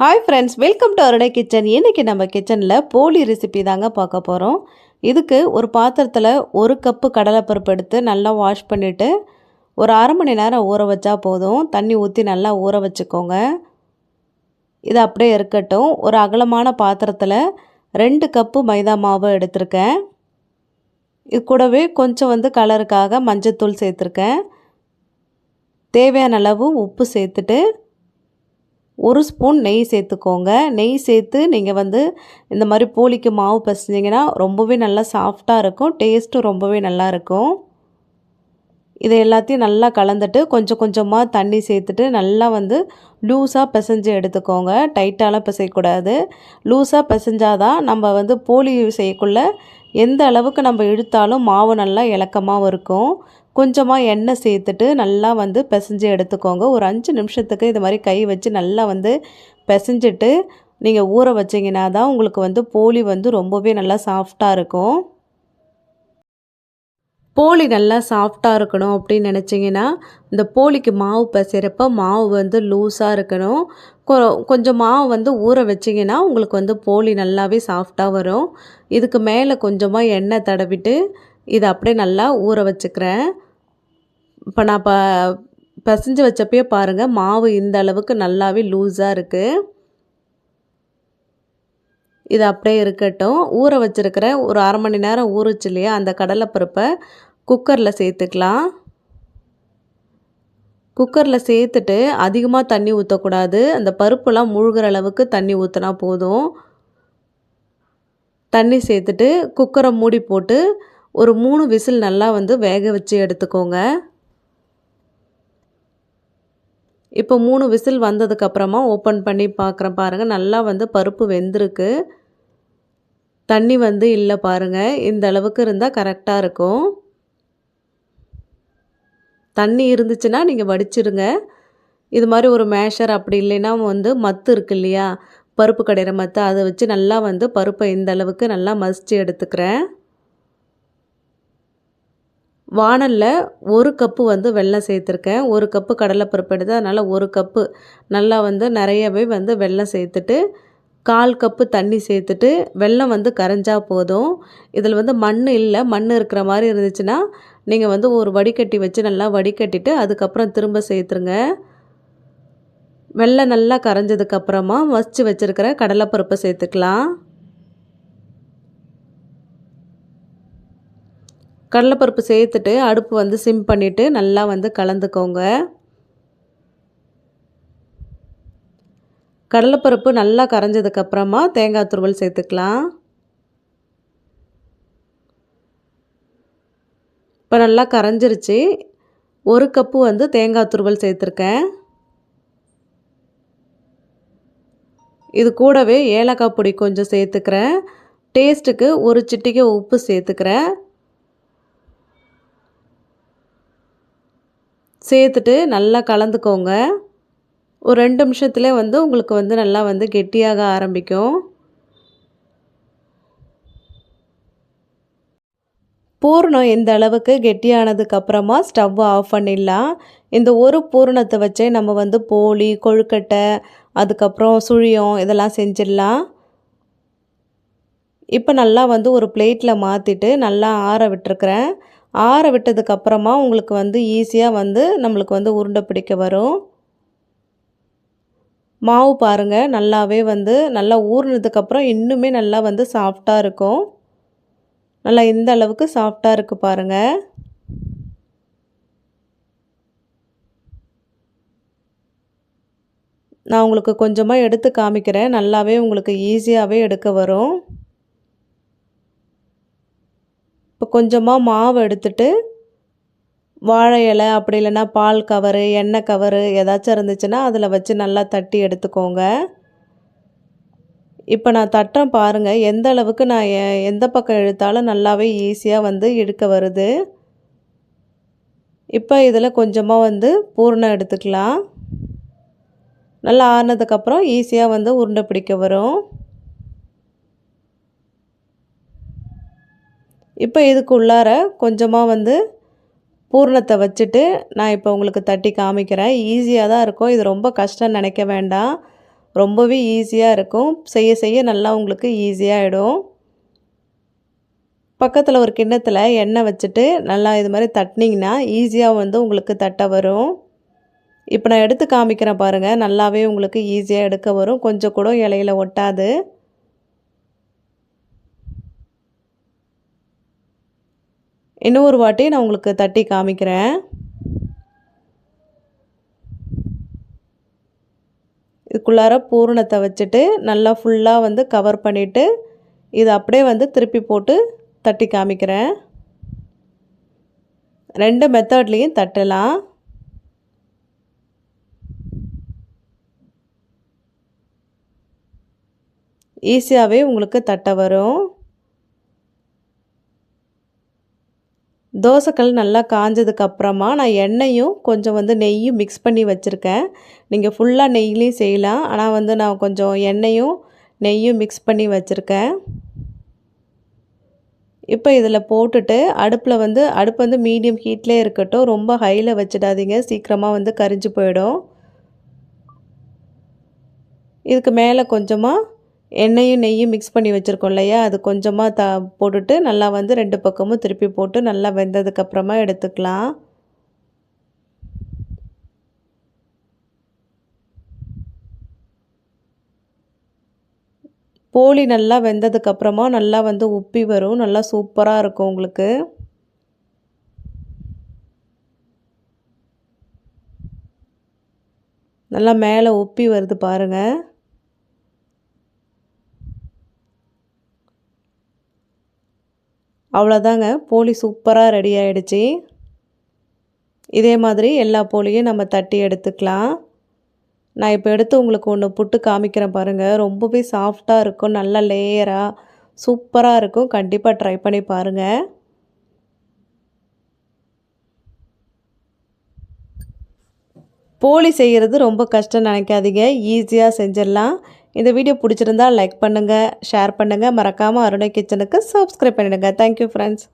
Hi friends welcome to அவருடைய kitchen இன்றைக்கி நம்ம கிச்சனில் போலி ரெசிபி தாங்க பார்க்க போகிறோம் இதுக்கு ஒரு பாத்திரத்தில் ஒரு கப்பு கடலைப்பருப்பு எடுத்து நல்லா வாஷ் பண்ணிவிட்டு ஒரு அரை மணி நேரம் ஊற வச்சா போதும். தண்ணி ஊற்றி நல்லா ஊற வச்சுக்கோங்க. இது அப்படியே இருக்கட்டும். ஒரு அகலமான பாத்திரத்தில் ரெண்டு கப்பு மைதா மாவு எடுத்திருக்கேன். இது கூடவே கொஞ்சம் வந்து கலருக்காக மஞ்சத்தூள் சேர்த்துருக்கேன். தேவையான அளவு உப்பு சேர்த்துட்டு ஒரு ஸ்பூன் நெய் சேர்த்துக்கோங்க. நெய் சேர்த்து நீங்கள் வந்து இந்த மாதிரி போலிக்கு மாவு பசிஞ்சிங்கன்னா ரொம்பவே நல்லா சாஃப்டாக இருக்கும். டேஸ்ட்டும் ரொம்பவே நல்லா இருக்கும். இதை எல்லாத்தையும் நல்லா கலந்துட்டு கொஞ்சம் கொஞ்சமாக தண்ணி சேர்த்துட்டு நல்லா வந்து லூஸாக பிசைஞ்சு எடுத்துக்கோங்க. டைட்டாலாம் பிசையக்கூடாது. லூஸாக பிசைஞ்சாதான் நம்ம வந்து போலி செய்யக்குள்ள எந்த அளவுக்கு நம்ம இழுத்தாலும் மாவு நல்லா இலக்கமாகவும் இருக்கும் கொஞ்சமாக எண்ணெய் சேர்த்துட்டு நல்லா வந்து பிசைஞ்சு எடுத்துக்கோங்க. ஒரு அஞ்சு நிமிஷத்துக்கு இது மாதிரி கை வச்சு நல்லா வந்து பிசைஞ்சிட்டு நீங்கள் ஊற வச்சிங்கன்னா தான் உங்களுக்கு வந்து போலி வந்து ரொம்பவே நல்லா சாஃப்டாக இருக்கும். போலி நல்லா சாஃப்டாக இருக்கணும் அப்படின்னு நினச்சிங்கன்னா இந்த போலிக்கு மாவு பசைகிறப்ப மாவு வந்து லூஸாக இருக்கணும். கொஞ்சம் மாவு வந்து ஊற வச்சிங்கன்னா உங்களுக்கு வந்து போலி நல்லாவே சாஃப்டாக வரும். இதுக்கு மேலே கொஞ்சமாக எண்ணெய் தடவிட்டு இதை அப்படியே நல்லா ஊற வச்சுக்கிறேன். இப்போ நான் ப பசைஞ்சு வச்சப்பயே பாருங்கள் மாவு இந்த அளவுக்கு நல்லாவே லூஸாக இருக்குது இது அப்படியே இருக்கட்டும். ஊற வச்சுருக்கிற ஒரு அரை மணி நேரம் ஊறுச்சு இல்லையா அந்த கடலைப்பருப்பை குக்கரில் சேர்த்துக்கலாம். குக்கரில் சேர்த்துட்டு அதிகமாக தண்ணி ஊற்றக்கூடாது அந்த பருப்புலாம் முழுகிற அளவுக்கு தண்ணி ஊற்றினா போதும். தண்ணி சேர்த்துட்டு குக்கரை மூடி போட்டு ஒரு மூணு விசில் நல்லா வந்து வேக வச்சு எடுத்துக்கோங்க. இப்போ மூணு விசில் வந்ததுக்கப்புறமா ஓப்பன் பண்ணி பார்க்குறேன் பாருங்கள் நல்லா வந்து பருப்பு வெந்திருக்கு. தண்ணி வந்து இல்லை பாருங்கள் இந்த அளவுக்கு இருந்தால் கரெக்டாக இருக்கும். தண்ணி இருந்துச்சுன்னா நீங்கள் வடிச்சிருங்க. இது மாதிரி ஒரு மேஷர் அப்படி இல்லைன்னா வந்து மத்து இருக்கு இல்லையா? பருப்பு கடையிற மத்து. அதை வச்சு நல்லா வந்து பருப்பை இந்த அளவுக்கு நல்லா மசித்து எடுத்துக்கிறேன். வானலில் ஒரு கப்பு வந்து வெல்லம் சேர்த்துருக்கேன். ஒரு கப்பு கடலைப்பருப்பு எடுத்து அதனால் ஒரு கப்பு நல்லா வந்து நிறையவே வந்து வெல்லம் சேர்த்துட்டு கால் கப்பு தண்ணி சேர்த்துட்டு வெல்லம் வந்து கரைஞ்சா போதும். இதில் வந்து மண் இல்லை மண் இருக்கிற மாதிரி இருந்துச்சுன்னா நீங்கள் வந்து ஒரு வடிகட்டி வச்சு நல்லா வடிகட்டிட்டு அதுக்கப்புறம் திரும்ப சேர்த்துருங்க. வெள்ளம் நல்லா கரைஞ்சதுக்கப்புறமா வச்சு வச்சுருக்கிற கடலைப்பருப்பை சேர்த்துக்கலாம். கடலைப்பருப்பு சேர்த்துட்டு அடுப்பு வந்து சிம் பண்ணிவிட்டு நல்லா வந்து கலந்துக்கோங்க. கடலைப்பருப்பு நல்லா கரைஞ்சதுக்கப்புறமா தேங்காய் துருவல் சேர்த்துக்கலாம். இப்போ நல்லா கரைஞ்சிருச்சு. ஒரு கப்பு வந்து தேங்காய் துருவல் சேர்த்துருக்கேன். இது கூடவே ஏலக்காய் பொடி கொஞ்சம் சேர்த்துக்கிறேன். டேஸ்ட்டுக்கு ஒரு சிட்டிக்கை உப்பு சேர்த்துக்கிறேன். சேர்த்துட்டு நல்லா கலந்துக்கோங்க. ஒரு ரெண்டு நிமிஷத்துலேயே வந்து உங்களுக்கு வந்து நல்லா வந்து கெட்டியாக ஆரம்பிக்கும். பூர்ணம் இந்த அளவுக்கு கெட்டியானதுக்கப்புறமா ஸ்டவ் ஆஃப் பண்ணிடலாம். இந்த ஒரு பூரணத்தை வச்சே நம்ம வந்து போலி கொழுக்கட்டை அதுக்கப்புறம் சுழியம் இதெல்லாம் செஞ்சிடலாம். இப்போ நல்லா வந்து ஒரு பிளேட்டில் மாற்றிட்டு நல்லா ஆற விட்டுருக்குறேன். ஆற விட்டதுக்கப்புறமா உங்களுக்கு வந்து ஈஸியாக வந்து நம்மளுக்கு வந்து உருண்டை பிடிக்க வரும். மாவு பாருங்கள் நல்லாவே வந்து நல்லா ஊறினதுக்கப்புறம் இன்னுமே நல்லா வந்து சாஃப்டாக இருக்கும். நல்லா இந்த அளவுக்கு சாஃப்டாக இருக்குது பாருங்கள் நான் உங்களுக்கு கொஞ்சமாக எடுத்து காமிக்கிறேன். நல்லாவே உங்களுக்கு ஈஸியாகவே எடுக்க வரும். இப்போ கொஞ்சமாக மாவு எடுத்துட்டு வாழை இலை அப்படி இல்லைன்னா பால் கவரு எண்ணெய் கவரு ஏதாச்சும் இருந்துச்சுன்னா அதில் வச்சு நல்லா தட்டி எடுத்துக்கோங்க. இப்போ நான் தட்டேன் பாருங்கள் எந்த அளவுக்கு நான் எந்த பக்கம் இழுத்தாலும் நல்லாவே ஈஸியாக வந்து இழுக்க வருது. இப்போ இதில் கொஞ்சமாக வந்து பூர்ணம் எடுத்துக்கலாம். நல்லா ஆறினதுக்கப்புறம் ஈஸியாக வந்து உருண்டை பிடிக்க வரும். இப்போ இதுக்கு உள்ளார கொஞ்சமாக வந்து பூர்ணத்தை வச்சுட்டு நான் இப்போ உங்களுக்கு தட்டி காமிக்கிறேன். ஈஸியாக தான் இருக்கும். இது ரொம்ப கஷ்டம் நினைக்க வேண்டாம். ரொம்பவே ஈஸியாக இருக்கும். செய்ய செய்ய நல்லா உங்களுக்கு ஈஸியாகிடும் பக்கத்தில் ஒரு கிண்ணத்தில் எண்ணெய் வச்சுட்டு நல்லா இது மாதிரி தட்டினீங்கன்னா ஈஸியாக வந்து உங்களுக்கு தட்ட வரும். இப்போ நான் எடுத்து காமிக்கிறேன் பாருங்கள் நல்லாவே உங்களுக்கு ஈஸியாக எடுக்க வரும். கொஞ்சம் கூட இலையில ஒட்டாது. இன்னொரு வாட்டி நான் உங்களுக்கு தட்டி காமிக்கிறேன். இதுக்குள்ளார பூரணத்தை வச்சுட்டு நல்லா ஃபுல்லாக வந்து கவர் பண்ணிவிட்டு இது அப்படியே வந்து திருப்பி போட்டு தட்டி காமிக்கிறேன். ரெண்டு மெத்தட்லேயும் தட்டலாம். ஈஸியாகவே உங்களுக்கு தட்ட வரும். தோசைக்கல் நல்லா காஞ்சதுக்கப்புறமா நான் எண்ணெயும் கொஞ்சம் வந்து நெய்யும் மிக்ஸ் பண்ணி வச்சுருக்கேன். நீங்கள் ஃபுல்லாக நெய்லேயும் செய்யலாம். ஆனால் வந்து நான் கொஞ்சம் எண்ணெயும் நெய்யும் மிக்ஸ் பண்ணி வச்சுருக்கேன். இப்போ இதில் போட்டுட்டு அடுப்பில் வந்து அடுப்பு வந்து மீடியம் ஹீட்லேயே இருக்கட்டும். ரொம்ப ஹையில் வச்சிடாதீங்க. சீக்கிரமாக வந்து கரிஞ்சு போயிடும். இதுக்கு மேலே கொஞ்சமாக எண்ணெயும் நெய்யும் மிக்ஸ் பண்ணி வச்சுருக்கோம் இல்லையா? அது கொஞ்சமாக த போட்டுட்டு நல்லா வந்து ரெண்டு பக்கமும் திருப்பி போட்டு நல்லா வெந்ததுக்கப்புறமா எடுத்துக்கலாம். போலி நல்லா வெந்ததுக்கப்புறமா நல்லா வந்து உப்பி வரும். நல்லா சூப்பராக இருக்கும் உங்களுக்கு. நல்லா மேலே உப்பி வருது பாருங்கள் அவ்வளோதாங்க போலி சூப்பராக ரெடி ஆகிடுச்சி இதே மாதிரி எல்லா போலியும் நம்ம தட்டி எடுத்துக்கலாம். நான் இப்போ எடுத்து உங்களுக்கு ஒன்று புட்டு காமிக்கிறேன் பாருங்கள் ரொம்பவே சாஃப்டாக இருக்கும். நல்ல லேயராக சூப்பராக இருக்கும். கண்டிப்பாக ட்ரை பண்ணி பாருங்கள் போலி செய்கிறது ரொம்ப கஷ்டம் நினைக்காதீங்க. ஈஸியாக செஞ்சிடலாம். இந்த வீடியோ பிடிச்சிருந்தா லைக் பண்ணுங்கள் ஷேர் பண்ணுங்கள் மறக்காமல் அருணை கிச்சனுக்கு சப்ஸ்கிரைப் பண்ணிவிடுங்க தேங்க்யூ ஃப்ரெண்ட்ஸ்